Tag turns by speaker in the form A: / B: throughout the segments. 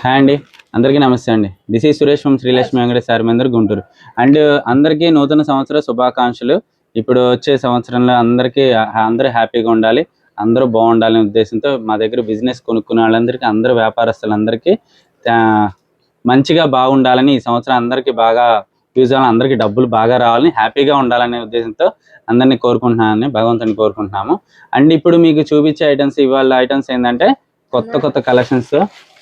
A: Hi అండి. అందరికీ నమస్తే అండి. This is Suresh from Srilakshmi Venkateswara sir Guntur and అందరికీ నూతన సంవత్సర శుభాకాంక్షలు. ఇప్పుడు వచ్చే సంవత్సరంలో అందరికీ అందరూ హ్యాపీగా ఉండాలి. అందరూ బాగుండాలనే ఉద్దేశంతో మా దగ్గర బిజినెస్ కొనుక్కునే వాళ్ళందరికీ అందరూ వ్యాపారస్తులందరికీ మంచిగా బాగుండాలని ఈ సంవత్సరం అందరికీ బాగా యూజ్ అవ్వాలని అందరికీ డబ్బులు బాగా రావాలని హ్యాపీగా ఉండాలనే ఉద్దేశంతో అందరినీ కోరుకుంటున్నానని భగవంతుని కోరుకుంటున్నాము. అండ్ ఇప్పుడు మీకు చూపించే ఐటమ్స్ ఇవాళ ఐటమ్స్ ఏంటంటే కొత్త కొత్త కలెక్షన్స్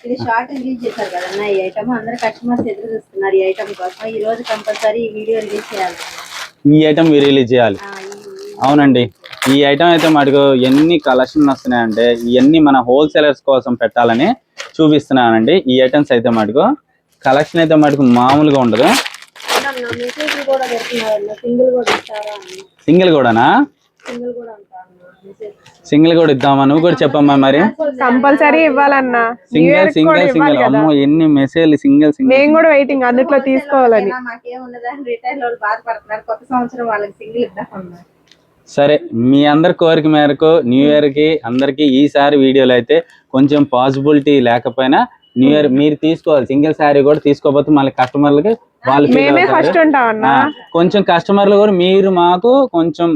B: ఇది షార్ట్ రిలీజ్ చేశారు కదన్న ఈ ఐటమ్ అందరు కస్టమర్స్ ఎదురు చూస్తున్నారు ఈ ఐటమ్ కోసం. ఈ రోజు కంపల్సరీ ఈ వీడియో రిలీజ్ చేయాలి.
A: ఈ ఐటమ్ రిలీజ్ చేయాలి. అవునండి. ఈ ఐటమ్ అయితే మటుకు ఎన్ని కలెక్షన్ వస్తున్నాయంటే ఇవన్నీ మన హోల్సేలర్స్ కోసం పెట్టాలని చూపిస్తున్నానండి. ఈ ఐటమ్స్ అయితే మటుకు కలెక్షన్ అయితే మటుకు మామూలుగా ఉండదు.
B: సింగిల్
A: కూడానా?
B: సింగిల్ కూడా
A: సింగిల్ కూడా ఇద్దామా? నువ్వు కూడా చెప్పమ్మా మరి.
C: కంపల్సరీ ఇవ్వాలన్నా.
A: సింగిల్ సింగిల్ సింగిల్ అమ్మో ఎన్ని మెసేజ్ సింగిల్ సింగిల్
C: మేము కూడా వెయిటింగ్ అందుట్లో తీసుకోవాలని.
A: సరే మీ అందరి కోరిక మేరకు న్యూ ఇయర్కి అందరికి ఈసారి వీడియోలో అయితే కొంచెం పాసిబిలిటీ లేకపోయినా న్యూ ఇయర్ మీరు తీసుకోవాలి. సింగిల్ శారీ కూడా తీసుకోకపోతే మళ్ళీ కస్టమర్లకి వాళ్ళు కొంచెం కస్టమర్లు కూడా మీరు మాకు కొంచెం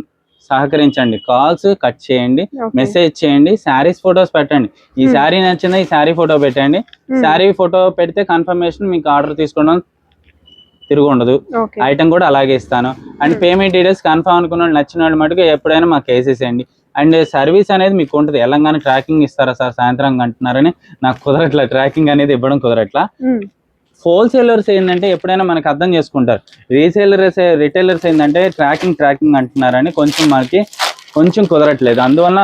A: సహకరించండి. కాల్స్ కట్ చేయండి. మెసేజ్ చేయండి శారీస్ ఫొటోస్ పెట్టండి. ఈ శారీ నచ్చిందా ఈ శారీ ఫోటో పెట్టండి. శారీ ఫోటో పెడితే కన్ఫర్మేషన్ మీకు ఆర్డర్ తీసుకోవడం తిరుగు ఉండదు. ఐటమ్ కూడా అలాగే ఇస్తాను. అండ్ పేమెంట్ డీటెయిల్స్ కన్ఫర్మ్ అనుకున్న వాళ్ళు నచ్చిన వాళ్ళు మటుకు ఎప్పుడైనా మాకు వేసేసేయండి అండ్. సర్వీస్ అనేది మీకు ఉంటుంది. తెలంగాణ ట్రాకింగ్ ఇస్తారా సార్? సాయంత్రం అంటున్నారని. నాకు కుదరట్లా. ట్రాకింగ్ అనేది ఇవ్వడం కుదరట్లా. హోల్సేలర్స్ ఏంటంటే ఎప్పుడైనా మనకు అర్థం చేసుకుంటారు. రీసేలర్స్ రిటైలర్స్ ఏంటంటే ట్రాకింగ్ ట్రాకింగ్ అంటున్నారని కొంచెం మనకి కొంచెం కుదరట్లేదు. అందువల్ల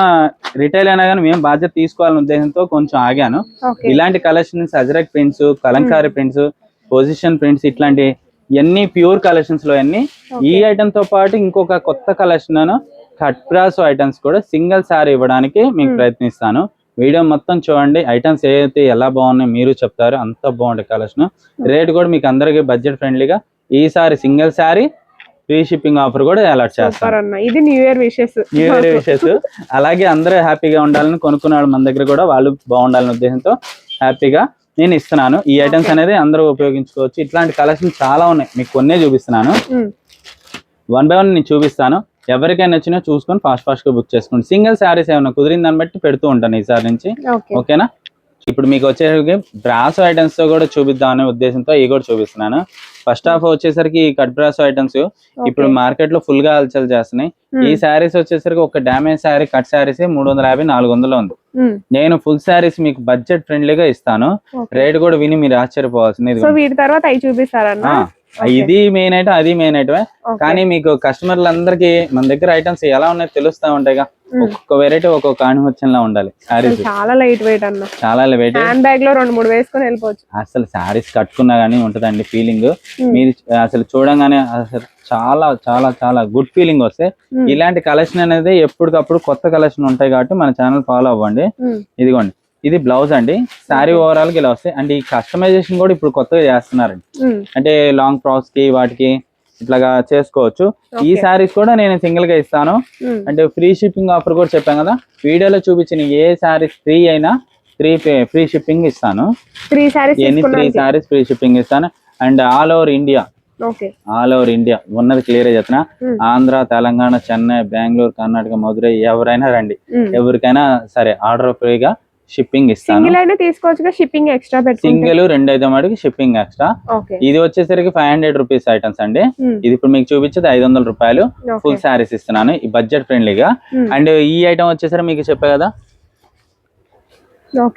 A: రిటైల్ అయినా కానీ మేము బాధ్యత తీసుకోవాలనే ఉద్దేశంతో కొంచెం ఆగాను. ఇలాంటి collections Ajrakh prints Kalamkari prints position prints ఇట్లాంటి ఎన్ని ప్యూర్ కలెక్షన్స్లో అన్ని ఈ ఐటమ్తో పాటు ఇంకొక కొత్త కలెక్షన్ కట్ బ్రాస్ ఐటమ్స్ కూడా సింగిల్ సారీ ఇవ్వడానికి మీకు ప్రయత్నిస్తాను. వీడియో మొత్తం చూడండి. ఐటమ్స్ ఏదైతే ఎలా బాగున్నాయి మీరు చెప్తారు. అంత బాగుంటాయి కలెక్షన్ రేట్ కూడా మీకు అందరికి బడ్జెట్ ఫ్రెండ్లీగా ఈసారి single sari free shipping offer కూడా
C: సూపర్ అన్న. ఇది new year wishes
A: new year wishes అలాగే అందరూ హ్యాపీగా ఉండాలని కొనుక్కున్నాడు మన దగ్గర కూడా వాళ్ళు బాగుండాలనే ఉద్దేశంతో హ్యాపీగా నేను ఇస్తున్నాను. ఈ ఐటమ్స్ అనేది అందరూ ఉపయోగించుకోవచ్చు. ఇట్లాంటి కలెక్షన్ చాలా ఉన్నాయి. మీకు కొన్నే చూపిస్తున్నాను. వన్ బై వన్ నేను చూపిస్తాను. ఎవరికైనా నచ్చినా చూసుకొని ఫాస్ట్ ఫాస్ట్గా బుక్ చేసుకోండి. సింగిల్ శారీస్ ఏమైనా కుదిరిన దాన్ని బట్టి పెడుతూ ఉంటాను ఈసారి నుంచి.
C: ఓకే
A: ఓకేనా ఇప్పుడు మీకు వచ్చేసరికి బ్రాస్ ఐటమ్స్తో కూడా చూపిద్దాం అనే ఉద్దేశంతో ఇవి కూడా చూపిస్తున్నాను. ఫస్ట్ హాఫ్ వచ్చేసరికి కట్ బ్రాస్ ఐటమ్స్ ఇప్పుడు మార్కెట్లో ఫుల్గా హల్చల్ చేస్తున్నాయి. ఈ శారీస్ వచ్చేసరికి ఒక డ్యామేజ్ శారీ కట్ శారీస్ మూడు వందల యాభై నాలుగు వందలు ఉంది నేను ఫుల్ శారీస్ మీకు బడ్జెట్ ఫ్రెండ్లీగా ఇస్తాను. రేట్ కూడా విని మీరు ఆశ్చర్యపోవాల్సింది.
C: తర్వాత అవి చూపిస్తారన్న?
A: ఇది మెయిన్ ఐటమ్ అది మెయిన్ ఐటమ్. కానీ మీకు కస్టమర్లు అందరికి మన దగ్గర ఐటమ్స్ ఎలా ఉన్నాయో తెలుస్తా ఉంటాయిగా. ఒక్కొక్క వెరైటీ ఒక్కొక్క కాన్వర్షన్ లా ఉండాలి. శారీస్
C: చాలా లైట్ వెయిట్ అన్న.
A: చాలా వెయిట్
C: హ్యాండ్ బ్యాగ్లో రెండు మూడు వేసుకొని వెళ్ళిపోవచ్చు.
A: అసలు శారీస్ కట్టుకున్నా గానీ ఉంటదండి ఫీలింగ్ మీరు అసలు చూడంగానే అసలు చాలా చాలా చాలా గుడ్ ఫీలింగ్ వస్తే
C: Hmm.
A: ఇలాంటి కలెక్షన్ అనేది ఎప్పటికప్పుడు కొత్త కలెక్షన్ ఉంటాయి కాబట్టి మన ఛానల్ ఫాలో అవ్వండి.
C: Hmm.
A: ఇదిగోండి. ఇది బ్లౌజ్ అండి. శారీ ఓవరాల్గా ఇలా వస్తాయి. అండ్ ఈ కస్టమైజేషన్ కూడా ఇప్పుడు కొత్తగా చేస్తున్నారండి.
C: ఉమ్,
A: అంటే లాంగ్ ఫ్రాక్స్కి వాటికి ఇట్లాగా చేసుకోవచ్చు. ఈ. శారీస్ కూడా నేను సింగిల్గా ఇస్తాను.
C: ఉమ్,
A: అంటే ఫ్రీ షిప్పింగ్ ఆఫర్ కూడా చెప్పాను కదా. వీడియోలో చూపించిన ఏ శారీస్ ఫ్రీ అయినా త్రీ ఫ్రీ షిప్పింగ్ ఇస్తాను.
C: త్రీ శారీస్
A: ఎన్ని త్రీ శారీస్ ఫ్రీ షిప్పింగ్ ఇస్తాను. And all over India. All over India. ఉన్నది క్లియర్ చెప్తున్నా.
C: Hmm.
A: ఆంధ్ర తెలంగాణ చెన్నై బెంగళూరు కర్ణాటక మధురై ఎవరైనా రండి. ఎవరికైనా సరే ఆర్డర్ ఫ్రీగా షిప్పింగ్ ఇస్తాను.
C: సింగిల్ అయినా తీసుకోవచ్చుగా షిప్పింగ్ ఎక్స్ట్రా
A: సింగిల్ రెండు ఐదు మటుకు షిప్పింగ్ ఎక్స్ట్రా. ఇది వచ్చేసరికి ఫైవ్ హండ్రెడ్ రూపీస్ ఐటమ్స్ అండి. ఇది ఇప్పుడు మీకు చూపించేది ఐదు వందల రూపాయలు. ఫుల్ శారీస్ ఇస్తున్నాను. ఈ బడ్జెట్ ఫ్రెండ్లీగా. అండ్ ఈ ఐటమ్ వచ్చేసరికి మీకు చెప్పా కదా?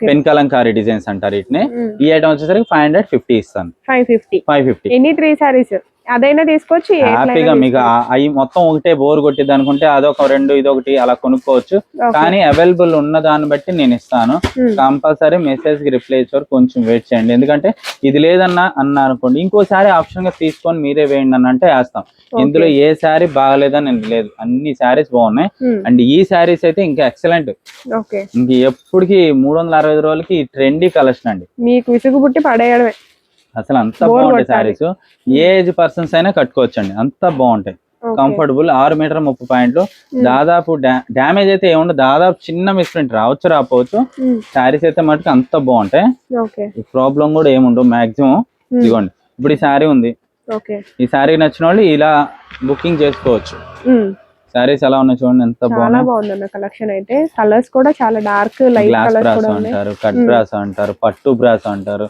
A: పెన్ కలంకారీ డిజైన్స్ అంటారు వీటిని. ఈ ఐటమ్ వచ్చేసరికి ఫైవ్ హండ్రెడ్ ఫిఫ్టీ ఇస్తాను.
C: Five fifty.
A: ఫైవ్ ఫిఫ్టీ
C: ఎన్ని త్రీ శారీస్ అదైనా తీసుకోవచ్చు ఎట్లైనా
A: హ్యాపీగా మీకు. అవి మొత్తం ఒకటే బోర్ కొట్టిద్ది అనుకుంటే అదొక రెండు ఇదొకటి అలా కొనుక్కోవచ్చు. కానీ అవైలబుల్ ఉన్న దాన్ని బట్టి నేను ఇస్తాను.
C: Hmm.
A: కంపల్సరీ మెసేజ్కి రిప్లై ఇచ్చే వరకు కొంచెం వెయిట్ చేయండి. ఎందుకంటే ఇది లేదన్నా అన్న అనుకోండి. ఇంకోసారి ఆప్షన్గా తీసుకొని మీరే వేయండి అని అంటే వేస్తాం. ఇందులో ఏ శారీ బాగలేదని లేదు. అన్ని శారీస్ బాగున్నాయి.
C: Hmm.
A: అండ్ ఈ శారీస్ అయితే ఇంకా ఎక్సలెంట్ ఇంక ఎప్పటికి మూడు వందల అరవై రోజులకి ట్రెండీ కలెక్షన్ అండి.
C: మీకు విసుగు పుట్టి పడేయడమే.
A: అసలు అంత బాగుంటాయి. శారీస్ ఏజ్ పర్సన్స్ అయినా కట్టుకోవచ్చు అండి అంత బాగుంటాయి. కంఫర్టబుల్ ఆరు మీటర్ ముప్పై పాయింట్లు. దాదాపు డ్యామేజ్ అయితే ఏముండదు. దాదాపు చిన్న మిస్ప్రింట్ రావచ్చు రాకపోవచ్చు. శారీస్ అయితే మటుకు అంత బాగుంటాయి. ప్రాబ్లం కూడా ఏముండవు. మాక్సిమం ఇదిగోండి. ఇప్పుడు ఈ శారీ ఉంది. ఈ శారీ నచ్చిన వాళ్ళు ఇలా బుకింగ్ చేసుకోవచ్చు. శారీస్ ఎలా ఉన్నాయి చూడండి ఎంత
C: చాలా బాగుందన్న కలెక్షన్ అయితే. కలర్స్ కూడా చాలా డార్క్ లైట్ కలర్స్ కూడా
A: అంటారు కట్
C: Hmm.
A: బ్రాస్ అంటారు పట్టు బ్రాస్ అంటారు.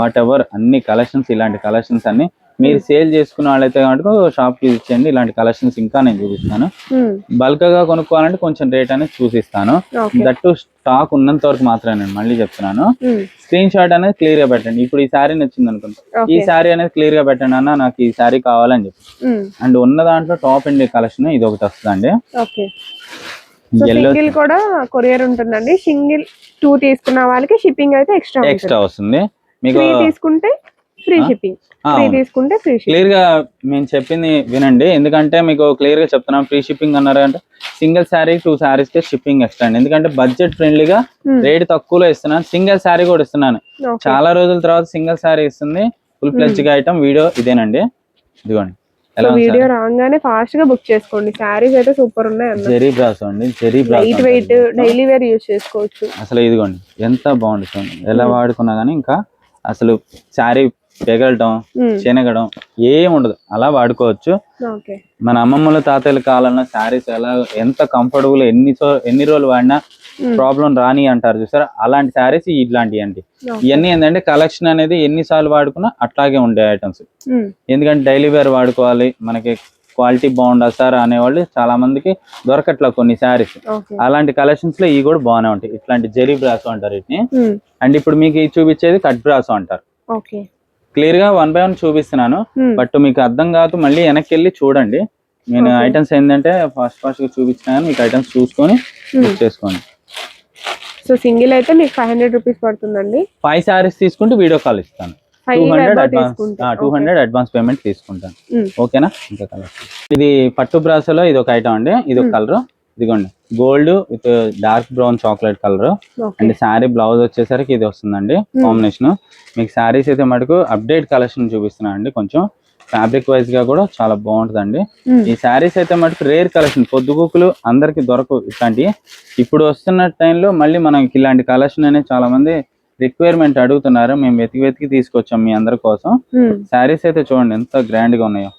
A: వాట్ ఎవర్ అన్ని కలెక్షన్స్ ఇలాంటి కలెక్షన్స్ అన్ని మీరు సేల్ చేసుకున్న వాళ్ళైతే కనుక షాప్కి ఇచ్చేయండి. ఇలాంటి కలెక్షన్స్ ఇంకా నేను చూపిస్తాను. బల్క్గా కొనుక్కోవాలంటే కొంచెం రేట్ అనేది చూసిస్తాను. దట్టు స్టాక్ ఉన్నంత వరకు మాత్రమే నేను మళ్ళీ చెప్తున్నాను. స్క్రీన్ షాట్ అనేది క్లియర్గా పెట్టండి. ఇప్పుడు ఈ శారీ నచ్చింది అనుకుంటా ఈ శారీ అనేది క్లియర్గా పెట్టండి అన్న నాకు ఈ శారీ కావాలని చెప్పి. అండ్ ఉన్న దాంట్లో టాప్ ఇండియా కలెక్షన్ ఇది ఒకటి వస్తుందండి.
C: సింగిల్ కూడా కొరియర్ ఉంటుందండి. సింగిల్ టూ తీసుకున్న వాళ్ళకి షిప్పింగ్ అయితే ఎక్స్ట్రా
A: ఎక్స్ట్రా వస్తుంది. మీకు
C: తీసుకుంటే ఫ్రీ షిప్పింగ్
A: అవును.
C: తీసుకుంటే ఫ్రీ
A: క్లియర్గా మేము చెప్పింది వినండి. ఎందుకంటే మీకు క్లియర్గా చెప్తున్నాం ఫ్రీ షిప్పింగ్ అన్నారు అంటే సింగిల్ శారీ టూ శారీస్కి షిప్పింగ్ ఎక్స్ట్రా అండి ఎందుకంటే బడ్జెట్ ఫ్రెండ్లీగా రేట్ తక్కువలో ఇస్తున్నాను. సింగిల్ శారీ కూడా ఇస్తున్నాను. చాలా రోజుల తర్వాత సింగిల్ శారీ ఇస్తుంది. ఫుల్ ప్లెజ్గా ఐటమ్ వీడియో ఇదేనండి. ఇదిగోండి.
C: వీడియో రాగానే ఫాస్ట్గా బుక్ చేసుకోండి. శారీస్ అయితే సూపర్ ఉన్నాయి
A: జెరీ బ్రాస్ అండి. Zari brass
C: light weight daily wear use చేసుకోవచ్చు.
A: అసలు ఇదిగోండి ఎంత బాగుంది ఎలా వాడుకున్నా కానీ ఇంకా అసలు శారీ పెగలటం శనగడం ఏం ఉండదు. అలా వాడుకోవచ్చు. మన అమ్మమ్మల తాతయ్యల కాలంలో శారీస్ ఎలా ఎంత కంఫర్టబుల్ ఎన్ని ఎన్ని రోజులు వాడినా ప్రాబ్లం రాని అంటారు చూసారా? అలాంటి శారీస్ ఇట్లాంటివి అండి. ఇవన్నీ ఏంటంటే కలెక్షన్ అనేది ఎన్నిసార్లు వాడుకున్నా అట్లాగే ఉండే ఐటమ్స్ ఎందుకంటే డైలీ వేర్ వాడుకోవాలి. మనకి క్వాలిటీ బాగుండదు సార్ అనేవాళ్ళు చాలా మందికి దొరకట్లా కొన్ని శారీస్. అలాంటి కలెక్షన్స్లో ఇవి కూడా బాగానే ఉంటాయి. ఇట్లాంటి జెరీ బ్రాసో అంటారు వీటిని. అండ్ ఇప్పుడు మీకు ఇది చూపించేది కట్ బ్రాసో అంటారు. క్లియర్గా వన్ బై వన్ చూపిస్తున్నాను. బట్ మీకు అర్థం కాదు మళ్ళీ వెనక్కి వెళ్ళి చూడండి. నేను. ఐటమ్స్ ఏంటంటే ఫస్ట్ ఫస్ట్గా చూపించినా మీకు ఐటమ్స్ చూసుకొని బుక్ చేసుకోండి.
C: సో సింగిల్ అయితే మీకు ఫైవ్ హండ్రెడ్ రూపీస్ పడుతుందండి?
A: ఫైవ్ శారీస్ తీసుకుంటే వీడియో కాల్ ఇస్తాను. Two hundred advance two hundred advance payment తీసుకుంటాను. ఓకేనా ఇంకా కలర్ ఇది పట్టు బ్రాసలో ఇది ఒక ఐటమ్ అండి. ఇది ఒక. కలర్ ఇదిగోండి. Gold with dark brown chocolate colour. And sari blouse వచ్చేసరికి ఇది వస్తుందండి. కాంబినేషన్. మీకు శారీస్ అయితే మటుకు అప్డేట్ కలెక్షన్ చూపిస్తున్నాను అండి కొంచెం. ఫ్యాబ్రిక్ వైజ్గా కూడా చాలా బాగుంటుందండి. ఈ శారీస్ అయితే మటుకు రేర్ కలెక్షన్. పొద్దుగుకులు అందరికి దొరకవు ఇట్లాంటివి ఇప్పుడు వస్తున్న టైంలో మళ్ళీ మనకి ఇలాంటి కలెక్షన్ అనేది చాలా మంది రిక్వైర్మెంట్ అడుగుతున్నారు. మేము వెతికి వెతికి తీసుకొచ్చాం మీ అందరి కోసం. శారీస్ అయితే చూడండి ఎంత గ్రాండ్గా ఉన్నాయో.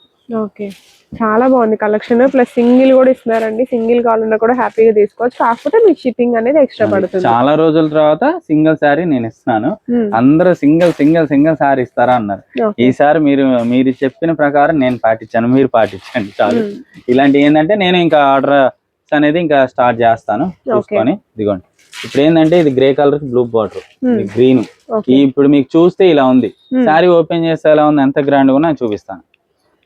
C: ఓకే. చాలా బాగుంది కలెక్షన్. ప్లస్ సింగిల్ కూడా ఇస్తున్నారండి. సింగిల్ కావాలన్నా కూడా హ్యాపీగా తీసుకోవచ్చు. కాకపోతే మీకు షిప్పింగ్ అనేది ఎక్స్ట్రా పడుతుంది.
A: చాలా రోజుల తర్వాత సింగిల్ శారీ నేను ఇస్తున్నాను. అందరూ సింగిల్ సింగిల్ సింగిల్ శారీ ఇస్తారా అన్నారు. ఈసారి మీరు మీరు చెప్పిన ప్రకారం నేను పాటించాను. మీరు పాటించండి చాలు. ఇలాంటి ఏంటంటే నేను ఇంకా ఆర్డర్ అనేది ఇంకా స్టార్ట్ చేస్తాను. చూసుకొని ఇదిగోండి. ఇప్పుడు ఏంటంటే ఇది grey colour blue border. Green. ఇప్పుడు మీకు చూస్తే ఇలా ఉంది. శారీ ఓపెన్ చేస్తే ఎలా ఉంది? ఎంత గ్రాండ్గా ఉందో చూపిస్తాను.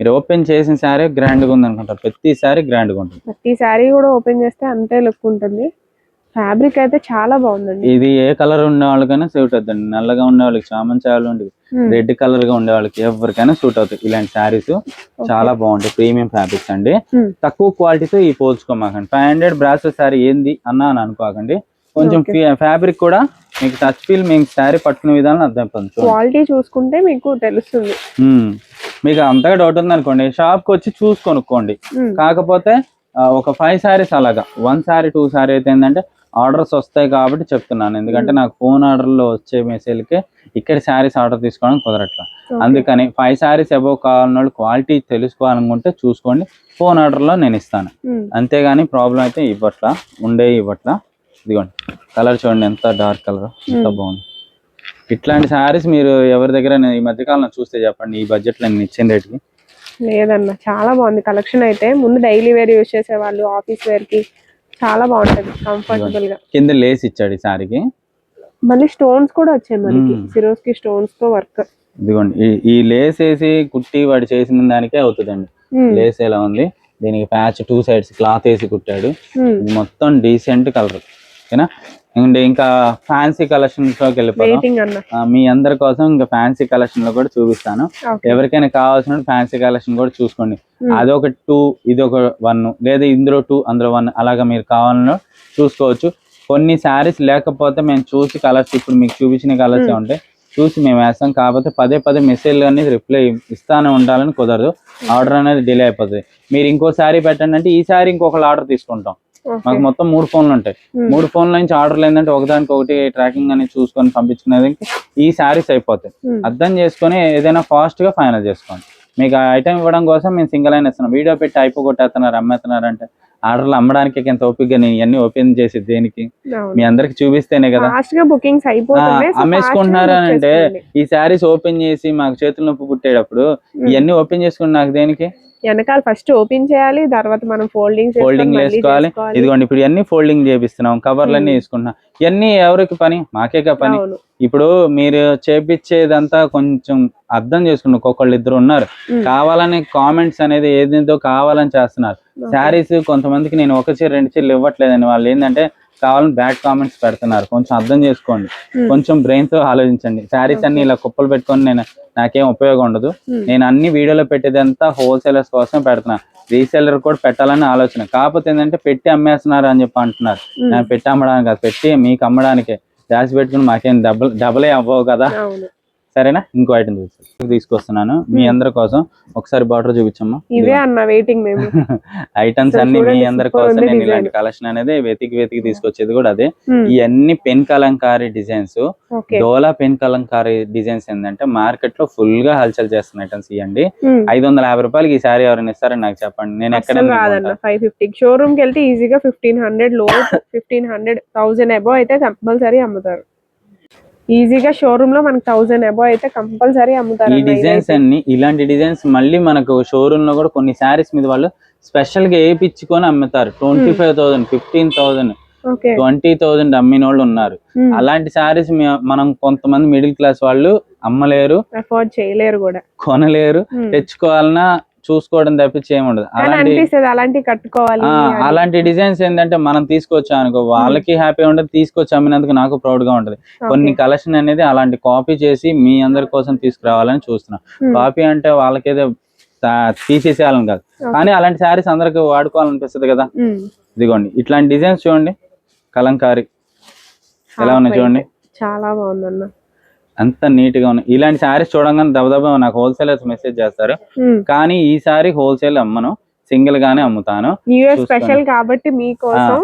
A: మీరు ఓపెన్ చేసిన శారీ గ్రాండ్గా ఉంది అనుకుంటారు ప్రతి శారీ గ్రాండ్గా ఉంటుంది.
C: ప్రతి శారీ కూడా ఓపెన్ చేస్తే అంతే లుక్ ఉంటుంది. ఫ్యాబ్రిక్ అయితే చాలా బాగుందండి.
A: ఇది ఏ కలర్ ఉండే వాళ్ళకైనా సూట్ అవుతుంది. నల్లగా ఉండే వాళ్ళకి ఉండి
C: ఉమ్,
A: రెడ్ కలర్గా ఉండే వాళ్ళకి ఎవరికైనా సూట్ అవుతాయి. ఇలాంటి శారీస్ చాలా బాగుంటాయి. ప్రీమియం ఫ్యాబ్రిక్స్ అండి. తక్కువ క్వాలిటీతో ఈ పోల్చుకోమాకండి. ఫైవ్ హండ్రెడ్ బ్రాసెస్ శారీ ఏంది అన్నా అని అనుకోకండి. కొంచెం ఫ్యాబ్రిక్ కూడా మీకు టచ్ ఫీల్ మీకు శారీ పట్టుకునే విధానం అర్థం అవుతుంది.
C: క్వాలిటీ చూసుకుంటే మీకు తెలుస్తుంది.
A: మీకు అంతగా డౌట్ ఉంది అనుకోండి షాప్కి వచ్చి చూసి కొనుక్కోండి. కాకపోతే ఒక ఫైవ్ శారీస్ అలాగా. వన్ శారీ టూ శారీ అయితే ఏంటంటే ఆర్డర్స్ వస్తాయి కాబట్టి చెప్తున్నాను. ఎందుకంటే నాకు ఫోన్ ఆర్డర్లో వచ్చే మెసేజ్కి ఇక్కడ శారీస్ ఆర్డర్ తీసుకోవడం కుదరట్లా. అందుకని ఫైవ్ శారీస్ అబౌవ్ కావాలన్న వాళ్ళు క్వాలిటీ తెలుసుకోవాలనుకుంటే చూసుకోండి. ఫోన్ ఆర్డర్లో నేను ఇస్తాను. అంతేగాని ప్రాబ్లం అయితే ఇవ్వట్లా ఉండే ఇవ్వట్లా. ఇదిగోండి కలర్ చూడండి ఎంత డార్క్ కలర్ ఎంత. బాగుంది. ఇట్లాంటి శారీస్ మీరు ఎవరి దగ్గర ఈ మధ్యకాలంలో చూస్తే చెప్పండి ఈ బడ్జెట్లో నేను ఇచ్చిన రేట్కి
C: లేదన్న చాలా బాగుంది. కలెక్షన్ అయితే ముందు డైలీ వేర్ యూజ్ చేసే వాళ్ళు ఆఫీస్ వేర్కి చాలా బాగుంటది కంఫర్టబుల్గా.
A: కింద లేస్ ఇచ్చాడు ఈ శారీకి
C: మళ్ళీ స్టోన్స్ కూడా వచ్చాయి మనకి. సిరోస్కి స్టోన్స్తో వర్క్
A: ఇదిగోండి ఈ లేస్ వేసి కుట్టి వాడు చేసిన దానికే అవుతుందండి. లేస్ ఎలా ఉంది? దీనికి ప్యాచ్ టూ సైడ్స్ క్లాత్ వేసి కుట్టాడు. మొత్తం డీసెంట్ కలర్ ఓకేనా? అండ్ ఇంకా ఫ్యాన్సీ కలెక్షన్లోకి వెళ్ళిపోతాం మీ అందరి కోసం ఇంకా ఫ్యాన్సీ కలెక్షన్లో కూడా చూపిస్తాను. ఎవరికైనా కావాల్సిన ఫ్యాన్సీ కలెక్షన్ కూడా చూసుకోండి.
C: Hmm.
A: అదొక టూ ఇది ఒక వన్ లేదా ఇందులో టూ అందులో వన్ అలాగా మీరు కావాలన్నా చూసుకోవచ్చు. కొన్ని శారీస్ లేకపోతే మేము చూసి కలర్స్ ఇప్పుడు మీకు చూపించిన కలర్స్
C: Hmm.
A: ఉంటాయి. చూసి మేము వేస్తాం. కాకపోతే పదే పదే మెసేజ్లు అనేది రిప్లై ఇస్తానే ఉండాలని కుదరదు. ఆర్డర్ అనేది డిలే అయిపోతుంది. మీరు ఇంకో శారీ పెట్టండి అంటే ఈ శారీ ఇంకొకళ్ళు ఆర్డర్ తీసుకుంటాం. మాకు మొత్తం మూడు ఫోన్లు ఉంటాయి. మూడు ఫోన్ల నుంచి ఆర్డర్లు ఏంటంటే ఒకదానికి ఒకటి ట్రాకింగ్ అనేది చూసుకొని పంపించుకునేది ఈ శారీస్ అయిపోతాయి. అర్థం చేసుకొని ఏదైనా ఫాస్ట్గా ఫైనల్ చేసుకోండి. మీకు ఆ ఐటమ్ ఇవ్వడం కోసం మేము సింగిల్ అయిన ఇస్తున్నాం. వీడియో పెట్టి అయిపోగొట్టేస్తున్నారు అమ్మేస్తున్నారు అంటే ఆర్డర్లు అమ్మడానికి ఎంత ఓపిక నేను ఇవన్నీ ఓపెన్ చేసి దేనికి? మీ అందరికి చూపిస్తేనే కదా.
C: బుకింగ్స్
A: అమ్మేసుకుంటున్నారు అని అంటే ఈ శారీస్ ఓపెన్ చేసి మాకు చేతుల నొప్పి పుట్టేటప్పుడు ఇవన్నీ ఓపెన్ చేసుకుని నాకు దేనికి?
C: వెనకాల ఫస్ట్ ఓపెన్ చేయాలి తర్వాత మనం ఫోల్డింగ్
A: ఫోల్డింగ్ వేసుకోవాలి ఇదిగోండి ఇప్పుడు ఇవన్నీ ఫోల్డింగ్ చేపిస్తున్నాం కవర్లన్నీ వేసుకుంటున్నాం. ఇవన్నీ ఎవరికి పని? మాకేగా పని. ఇప్పుడు మీరు చేపించేదంతా కొంచెం అర్థం చేసుకున్న ఒక్కొక్కళ్ళు ఇద్దరు ఉన్నారు. కావాలని కామెంట్స్ అనేది ఏదేందో కావాలని చేస్తున్నారు. శారీస్ కొంతమందికి నేను ఒక చీర రెండు చీరలు ఇవ్వట్లేదని వాళ్ళు ఏంటంటే కావాలని బ్యాడ్ కామెంట్స్ పెడుతున్నారు. కొంచెం అర్థం చేసుకోండి. కొంచెం బ్రెయిన్తో ఆలోచించండి. శారీస్ అన్ని ఇలా కుప్పలు పెట్టుకొని నేను నాకేం ఉపయోగం ఉండదు. నేను అన్ని వీడియోలో పెట్టేదంతా హోల్సేలర్స్ కోసం పెడుతున్నా. రీసెల్లర్ కూడా పెట్టాలని ఆలోచన. కాకపోతే ఏంటంటే పెట్టి అమ్మేస్తున్నారు అని చెప్పి అంటున్నారు. నేను పెట్టి అమ్మడానికి కాదు పెట్టి మీకు అమ్మడానికే. దాచి పెట్టుకుని మాకేం డబుల్ డబులే అవ్వవు కదా. సరేనా? ఇంకో ఐటమ్ తీసుకొస్తున్నాను. మీ అందరి కోసం ఒకసారి బార్డర్ చూపించమ్మా.
C: ఇవే అన్న వెయిటింగ్ మేము.
A: ఐటమ్స్ అన్ని మీ అందరి కోసం నేను. ఇలాంటి కలెక్షన్ అనేది వెతికి వెతికి తీసుకొచ్చేది కూడా అదే. ఇవన్నీ పెన్ కలంకారీ డిజైన్స్ డోలా పెన్ కలంకారీ డిజైన్స్ ఏంటంటే మార్కెట్లో ఫుల్గా హల్చల్ చేస్తున్న ఐటమ్స్ ఇవ్వండి. ఐదు వందల యాభై రూపాయలకి ఈ సారీ ఎవరైనా ఇస్తారని నాకు చెప్పండి. నేను ఎక్కడ
C: ఫైవ్ ఫిఫ్టీ షోరూమ్కి వెళ్తే ఈజీగా ఫిఫ్టీన్ హండ్రెడ్లో ఫిఫ్టీన్ హండ్రెడ్ థౌసండ్ అబో అయితే కంపల్సరీ అమ్ముతారు. ఈజీగా షోరూమ్లో మనకి థౌసండ్ అబో అయితే కంపల్సరీ అమ్ముతారు
A: ఈ డిజైన్స్. అన్ని ఇలాంటి డిజైన్స్ మళ్ళీ మనకు షోరూమ్లో కూడా కొన్ని శారీస్ మీద వాళ్ళు స్పెషల్గా వేయించుకొని అమ్ముతారు twenty five thousand fifteen thousand twenty thousand అమ్మిన వాళ్ళు ఉన్నారు
C: Hmm.
A: అలాంటి శారీస్ మనం కొంతమంది మిడిల్ క్లాస్ వాళ్ళు అమ్మలేరు
C: అఫోర్డ్ చేయలేరు కూడా
A: కొనలేరు
C: Hmm.
A: తెచ్చుకోవాలన్నా చూసుకోవడం తప్పించి ఏముండదు అలాంటి
C: అలాంటి కట్టుకోవాలి
A: డిజైన్స్ ఏంటంటే మనం తీసుకొచ్చాం అనుకో వాళ్ళకి హ్యాపీ ఉండదు తీసుకొచ్చి అమ్మినందుకు నాకు ప్రౌడ్గా ఉంటది కొన్ని కలెక్షన్ అనేది అలాంటి కాపీ చేసి మీ అందరి కోసం తీసుకురావాలని చూస్తున్నాం. కాపీ అంటే వాళ్ళకేదో తీసేసేయాలని కాదు. కానీ అలాంటి శారీస్ అందరికి వాడుకోవాలనిపిస్తుంది కదా. ఇదిగోండి ఇట్లాంటి డిజైన్స్ చూడండి. కలంకారీ. ఎలా ఉన్నాయి చూడండి.
C: చాలా బాగుందన్న.
A: అంత నీట్గా ఉన్నాయి ఇలాంటి శారీస్ చూడంగానే దబదబా నాకు హోల్సేలర్స్ మెసేజ్ చేస్తారు. కానీ ఈ సారీ హోల్సేల్ అమ్మను సింగిల్ గానే అమ్ముతాను.
C: స్పెషల్ కాబట్టి మీకోసం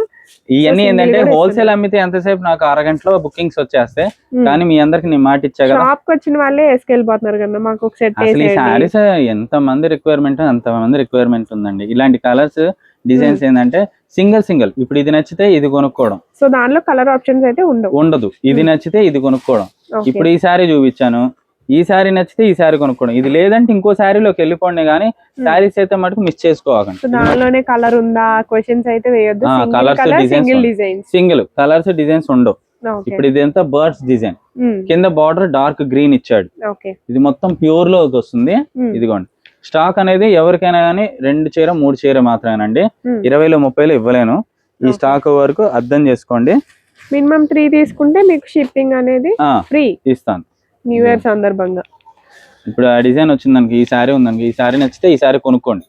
A: ఇవన్నీ ఏంటంటే హోల్సేల్ అమ్మితే ఎంతసేపు నాకు అరగంటలో బుకింగ్స్ వచ్చేస్తాయి
C: ఉమ్.
A: కానీ మీ అందరికి నేను మాట ఇచ్చా కదా.
C: షాప్ వచ్చిన వాళ్ళే వేసుకెళ్ళిపోతున్నారు కదా మాకు ఒక సెట్
A: అసలు ఈ శారీస్ ఎంత మంది రిక్వైర్మెంట్ అంత మంది రిక్వైర్మెంట్ ఉందండి. ఇలాంటి కలర్స్ డిజైన్స్ ఏంటంటే సింగిల్ సింగిల్. ఇప్పుడు ఇది నచ్చితే ఇది కొనుక్కోవడం.
C: సో దానిలో కలర్ ఆప్షన్స్ అయితే ఉండవు.
A: ఉండదు. ఇది నచ్చితే ఇది కొనుక్కోవడం. ఇప్పుడు ఈ సారీ చూపించాను. ఈ సారీ నచ్చితే ఈ సారీ కొనుక్కోవడం ఇది లేదంటే ఇంకో శారీలోకి వెళ్ళిపోండి కానీ శారీస్ అయితే మటుకు మిస్ చేసుకోకండి
C: దానిలోనే కలర్ ఉందా? క్వశ్చన్స్ అయితే వేయొద్దు.
A: ఆ,
C: సింగిల్. డిజైన్స్
A: కలర్స్ డిజైన్స్ ఉండవు. ఇప్పుడు ఇదంతా బర్డ్స్ డిజైన్ కింద బార్డర్ డార్క్ గ్రీన్ ఇచ్చాడు. ఇది మొత్తం ప్యూర్లో వస్తుంది. ఇదిగోండి. స్టాక్ అనేది ఎవరికైనా కానీ రెండు చీర మూడు చీర మాత్రమేనండి. ఇరవైలో ముప్పైలో ఇవ్వలేను. ఈ స్టాక్ వరకు అర్థం చేసుకోండి.
C: మినిమం త్రీ తీసుకుంటే మీకు షిప్పింగ్ అనేది ఫ్రీ.
A: ఇస్తాను.
C: న్యూ ఇయర్ సందర్భంగా.
A: ఇప్పుడు ఆ డిజైన్ వచ్చిందనుకో ఈ సారీ ఉందనుకో ఈ సారీ నచ్చితే ఈ సారీ కొనుక్కోండి.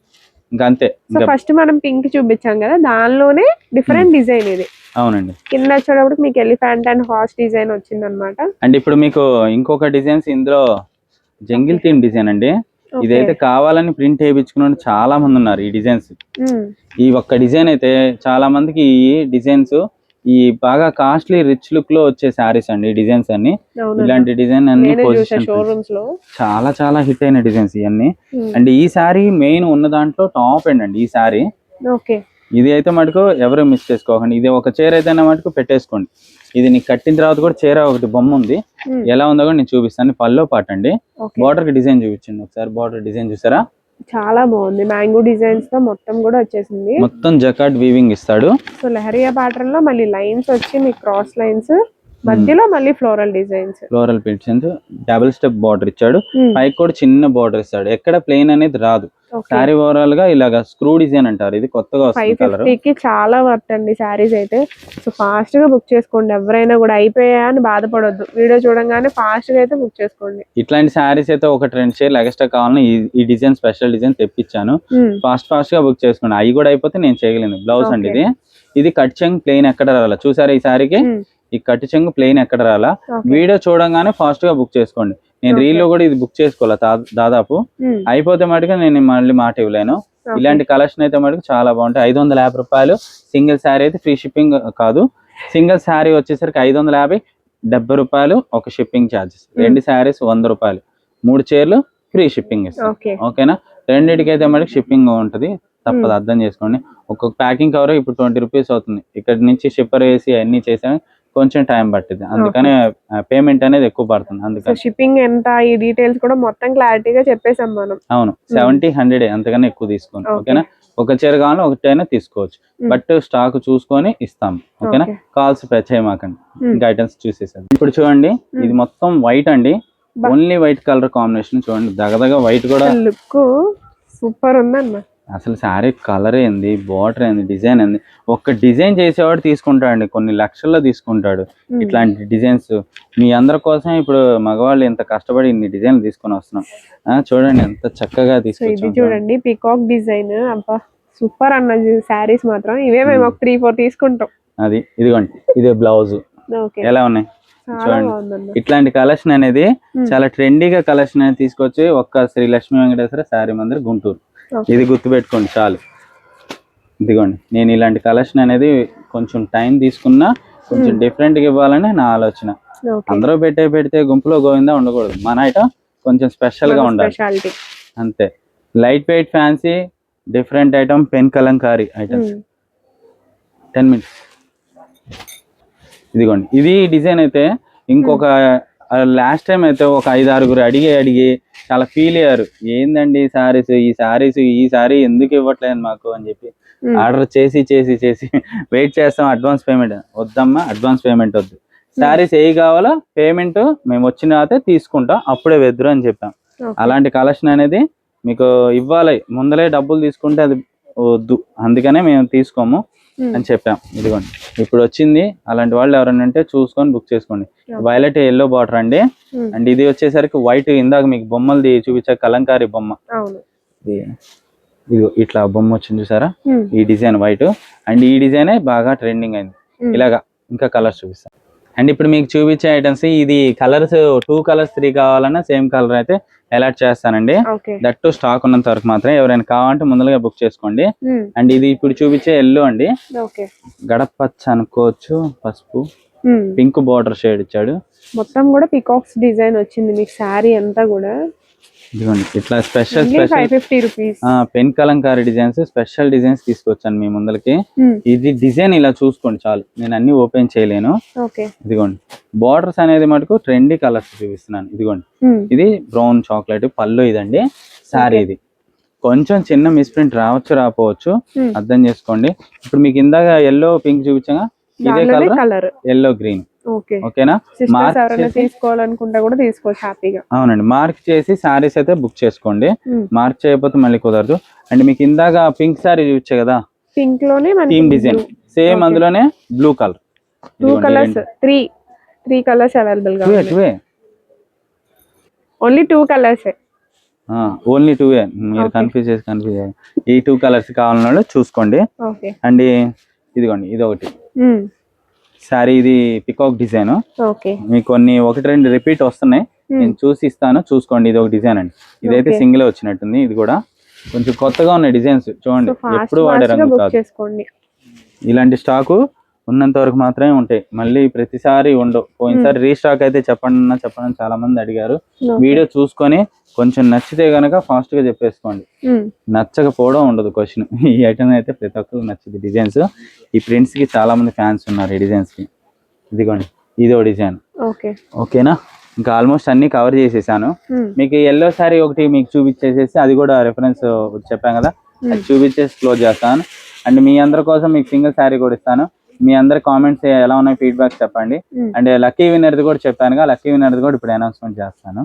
A: ఇంకా అంతే.
C: ఫస్ట్ మనం పింక్ చూపించాం కదా దానిలోనే డిఫరెంట్ డిజైన్ ఇది.
A: అవునండి.
C: కింద వచ్చేటప్పుడు మీకు ఎలిఫెంట్ అండ్ హార్స్ డిజైన్ వచ్చింది అనమాట
A: అండ్ ఇప్పుడు మీకు ఇంకొక డిజైన్స్ ఇందులో జంగిల్ థీమ్ డిజైన్ అండి. ఇదైతే కావాలని ప్రింట్ వేయించుకున్న చాలా మంది ఉన్నారు ఈ డిజైన్స్. ఈ ఒక్క డిజైన్ అయితే చాలా మందికి ఈ డిజైన్స్ ఈ బాగా కాస్ట్లీ రిచ్ లుక్లో వచ్చే శారీస్ అండి డిజైన్స్ అన్ని. ఇలాంటి డిజైన్ అన్ని చాలా చాలా హిట్ అయిన డిజైన్స్ ఇవన్నీ.
C: Hmm.
A: అండ్ ఈ సారీ మెయిన్ ఉన్న దాంట్లో టాప్ ఎండ్ అండి ఈ సారీ
C: ఓకే.
A: ఇది అయితే మటుకు ఎవరు మిస్ చేసుకోకండి. ఇది ఒక చీర అయితే మటుకు పెట్టేసుకోండి. ఇది నీకు కట్టిన తర్వాత కూడా చీర ఒకటి బొమ్మ ఉంది.
C: Hmm.
A: ఎలా ఉందో కూడా నేను చూపిస్తాను. పల్లో పాట అండి బార్డర్కి డిజైన్ చూపించండి ఒకసారి. బార్డర్ డిజైన్ చూసారా?
C: చాలా బాగుంది. మ్యాంగో డిజైన్స్తో మొత్తం కూడా వచ్చేసింది.
A: మొత్తం జకాట్ వీవింగ్ ఇస్తాడు.
C: సో లహరియా ప్యాటర్న్లో మళ్ళీ లైన్స్ వచ్చి మీకు క్రాస్ లైన్స్ మధ్యలో మళ్ళీ ఫ్లోరల్ డిజైన్స్
A: ఫ్లోరల్ పిల్చెన్స్ డబుల్ స్టెప్ బార్డర్ ఇచ్చాడు. పైకి కూడా చిన్న బార్డర్ ఇస్తాడు. ఎక్కడ ప్లెయిన్ అనేది రాదు. సారీ ఓవరాల్గా ఇలాగా స్క్రూ డిజైన్ అంటారు. ఇది కొత్తగా వస్తుంది కలర్
C: చాలా వర్త్ అండి శారీస్ అయితే. సో ఫాస్ట్గా బుక్ చేసుకోండి. ఎవరైనా కూడా అయిపోయా అని బాధపడొద్దు. వీడియో చూడంగానే ఫాస్ట్గా అయితే బుక్ చేసుకోండి.
A: ఇట్లాంటి శారీస్ అయితే ఒకటి రెండు చీరలు ఎక్స్ట్రా కావాలని ఈ- డిజైన్ స్పెషల్ డిజైన్ తెప్పించాను. ఫాస్ట్ ఫాస్ట్గా బుక్ చేసుకోండి. అవి కూడా అయిపోతే నేను చేయగలను బ్లౌజ్ అండి. ఇది. ఇది కట్ చెంగ్ ప్లెయిన్ ఎక్కడ రావాలి చూసారా ఈ
C: ఉమ్,
A: ఈ కట్టు చెంగు ప్లెయిన్ ఎక్కడ రాలా. వీడియో చూడంగానే ఫాస్ట్గా బుక్ చేసుకోండి. నేను. రీల్లో కూడా ఇది బుక్ చేసుకోవాలా దాదాపు? అయిపోతే మటుకు నేను మళ్ళీ మాట ఇవ్వలేను. ఇలాంటి కలెక్షన్ అయితే మటుకు చాలా బాగుంటాయి. ఐదు వందల యాభై రూపాయలు సింగిల్ శారీ అయితే ఫ్రీ షిప్పింగ్ కాదు. సింగిల్ శారీ వచ్చేసరికి ఐదు వందల యాభై డెబ్బై రూపాయలు ఒక షిప్పింగ్ ఛార్జెస్ రెండు శారీస్ వంద రూపాయలు. మూడు చీరలు ఫ్రీ షిప్పింగ్ ఇస్తాం. ఓకేనా? రెండింటికి అయితే మటుకు షిప్పింగ్ ఉంటుంది. తప్పదు. అర్థం చేసుకోండి. ఒక్కొక్క ప్యాకింగ్ కవర్ ఇప్పుడు ట్వంటీ రూపీస్ అవుతుంది. ఇక్కడ నుంచి షిప్పర్ వేసి అన్ని చేసా. కొంచెం టైం పట్టింది అందుకనే పేమెంట్ అనేది ఎక్కువ పడుతుంది. అందుకని.
C: షిప్పింగ్ ఎంత ఈ డీటెయిల్స్ కూడా మొత్తం క్లారిటీగా చెప్పేసాం మనం.
A: అవును. సెవెంటీ హండ్రెడ్ అంతకన్నా ఎక్కువ తీసుకోండి
C: Okay.
A: ఓకేనా? ఒక చీర కావాలో ఒకటైనా తీసుకోవచ్చు.
C: Hmm.
A: బట్ స్టాక్ చూసుకొని ఇస్తాం. ఓకేనా. కాల్స్ చేయమాకండి
C: Hmm.
A: ఇంకా ఐటమ్స్ చూసేసారు ఇప్పుడు చూడండి ఇది మొత్తం వైట్ అండి. ఓన్లీ వైట్ కలర్ కాంబినేషన్ చూడండి. దగదగ వైట్ కూడా.
C: లుక్ సూపర్ ఉందన్న.
A: అసలు శారీ కలర్ ఏంది? బార్డర్ ఏంది? డిజైన్ ఏంది? ఒక్క డిజైన్ చేసేవాడు తీసుకుంటాడండి. కొన్ని లక్షల్లో తీసుకుంటాడు. ఇట్లాంటి డిజైన్స్. మీ అందరి కోసం ఇప్పుడు మగవాళ్ళు ఇంత కష్టపడి ఇన్ని డిజైన్లు తీసుకొని వస్తున్నాం. చూడండి ఎంత చక్కగా తీసుకొచ్చాం
C: చూడండి. పికాక్ డిజైన్ అబ్బా సూపర్ అన్న శారీస్ మాత్రం. ఇవే మేము ఒక త్రీ ఫోర్ తీసుకుంటాం.
A: అది ఇదిగోండి ఇదే బ్లౌజ్ ఎలా ఉన్నాయి? చూడండి. ఇట్లాంటి కలెక్షన్ అనేది. చాలా ట్రెండీగా కలెక్షన్ అనేది తీసుకొచ్చి ఒక్క శ్రీ లక్ష్మీ వెంకటేశ్వర శారీ మందిర్ గుంటూరు. ఇది గుర్తుపెట్టుకోండి చాలు. ఇదిగోండి నేను ఇలాంటి కలెక్షన్ అనేది కొంచెం టైం తీసుకున్నా కొంచెం డిఫరెంట్గా ఇవ్వాలని నా ఆలోచన. అందరూ పెట్టే పెడితే గుంపులో గోవిందా ఉండకూడదు. మన ఐటమ్ కొంచెం స్పెషల్గా ఉండాలి. అంతే. Light weight fancy different item pen Kalamkari item ten minutes ఇదిగోండి ఇది డిజైన్ అయితే ఇంకొక లాస్ట్ టైం అయితే ఒక ఐదు ఆరుగురు అడిగి అడిగి చాలా ఫీల్ అయ్యారు. ఏందండి ఈ సారీస్ ఈ సారీస్ ఈ సారీ ఎందుకు ఇవ్వట్లేదు మాకు? అని చెప్పి ఆర్డర్ చేసి చేసి చేసి వెయిట్ చేస్తాం అడ్వాన్స్ పేమెంట్ వద్దమ్మా అడ్వాన్స్ పేమెంట్ వద్దు. సారీస్ ఏ కావాలో పేమెంట్ మేము వచ్చిన తర్వాత తీసుకుంటాం అప్పుడే వెద్దురు అని చెప్పాం. అలాంటి కలెక్షన్ అనేది మీకు ఇవ్వాలి. ముందలే డబ్బులు తీసుకుంటే అది వద్దు. అందుకనే మేము తీసుకోము. అని చెప్పాం. ఇదిగోండి. ఇప్పుడు వచ్చింది. అలాంటి వాళ్ళు ఎవరైనా ఉంటే చూసుకొని బుక్ చేసుకోండి. వైలెట్ ఎల్లో బార్డర్ అండి. అండ్ ఇది వచ్చేసరికి వైట్ ఇందాక మీకు బొమ్మలది చూపించే కలంకారీ బొమ్మ. ఇది ఇట్లా బొమ్మ వచ్చింది చూసారా?
C: Hmm.
A: ఈ డిజైన్ వైట్ అండ్ ఈ డిజైనే బాగా ట్రెండింగ్ అయింది.
C: Hmm.
A: ఇలాగా ఇంకా కలర్స్ చూపిస్తాను అండ్ ఇప్పుడు మీకు చూపించే ఐటమ్స్ ఇది కలర్స్ టూ కలర్స్ త్రీ కావాలన్నా సేమ్ కలర్ అయితే అలాట్ చేస్తానండి. దట్ టు స్టాక్ ఉన్నంత వరకు మాత్రం ఎవరైనా కావాలంటే ముందుగా బుక్ చేసుకోండి. అండ్ ఇది ఇప్పుడు చూపించే ఎల్లో అండి. గడపచ్చ అనుకోవచ్చు పసుపు. పింక్ బార్డర్ షేడ్ ఇచ్చాడు.
C: మొత్తం కూడా పికాక్స్ డిజైన్ వచ్చింది. మీకు శారీ అంతా కూడా.
A: ఇదిగోండి ఇట్లా special special pen Kalamkari designs special designs తీసుకొచ్చాను మీ ముందలకి. ఇది డిజైన్ ఇలా చూసుకోండి చాలు. నేను అన్ని ఓపెన్ చేయలేను. ఇదిగోండి బార్డర్స్ అనేది మటుకు ట్రెండీ కలర్స్ చూపిస్తున్నాను. ఇదిగోండి ఇది బ్రౌన్ చాక్లెట్ పళ్ళు ఇదండి శారీ ఇది. కొంచెం చిన్న మిస్ప్రింట్ రావచ్చు రాకపోవచ్చు
C: Hmm.
A: అర్థం చేసుకోండి. ఇప్పుడు మీకు ఇందాక ఎల్లో పింక్ చూపించగా ఇదే కలర్ ఎల్లో గ్రీన్ ఓకేనా? మార్క్
C: తీసుకోవాలనుకుంటా కూడా తీసుకోవచ్చు హ్యాపీగా.
A: అవునండి. మార్క్ చేసి శారీస్ అయితే బుక్ చేసుకోండి.
C: Hmm.
A: మార్క్ చేయకపోతే మళ్ళీ కుదరదు. అండ్ మీకు ఇందాక పింక్ శారీ చూపించే కదా?
C: పింక్లోనే
A: థీమ్ డిజైన్ సేమ్. అందులోనే blue colour
C: two colours three three colours అవైలబుల్గా only two colours
A: only two మీరు. కన్ఫ్యూజ్ చేసి కన్ఫ్యూజ్ ఈ టూ కలర్స్ కావాలన్న చూసుకోండి. అండ్ ఇదిగోండి ఇది ఒకటి శారీ ఇది పికాక్ డిజైన్ మీకు కొన్ని ఒకటి రెండు రిపీట్ వస్తున్నాయి. నేను చూసి ఇస్తాను. చూసుకోండి ఇది ఒక డిజైన్ అండి. ఇదైతే. సింగిల్ వచ్చినట్టుంది. ఇది కూడా కొంచెం కొత్తగా ఉన్నాయి డిజైన్స్ చూడండి. ఎప్పుడు వాడే రంగు కాదు. ఇలాంటి స్టాకు ఉన్నంత వరకు మాత్రమే ఉంటాయి. మళ్ళీ ప్రతిసారి ఉండవు. పోయినసారి రీస్టాక్ అయితే చెప్పండి అన్నా చెప్పండి చాలా మంది అడిగారు. వీడియో చూసుకొని కొంచెం నచ్చితే గనక ఫాస్ట్గా చెప్పేసుకోండి.
C: Hmm.
A: నచ్చకపోవడం ఉండదు క్వశ్చన్. ఈ ఐటమ్ అయితే ప్రతి ఒక్కరికి నచ్చింది డిజైన్స్. ఈ ప్రింట్స్కి చాలా మంది ఫ్యాన్స్ ఉన్నారు ఈ డిజైన్స్కి ఇదిగోండి ఇదో డిజైన్.
C: ఓకే
A: ఓకేనా? ఇంకా ఆల్మోస్ట్ అన్ని కవర్ చేసేసాను.
C: Hmm.
A: మీకు ఎల్లో సారీ ఒకటి మీకు చూపించేసేసి అది కూడా రెఫరెన్స్ చెప్పాను కదా. అది చూపించేసి క్లోజ్ చేస్తాను. అండ్ మీ అందరి కోసం మీకు సింగిల్ శారీ కూడా ఇస్తాను. మీ అందరి కామెంట్స్ ఎలా ఉన్నాయి ఫీడ్బ్యాక్ చెప్పండి. అండ్ లక్కీ విన్నర్ది కూడా చెప్పానుగా లక్కీ విన్నర్ది కూడా ఇప్పుడు అనౌన్స్మెంట్ చేస్తాను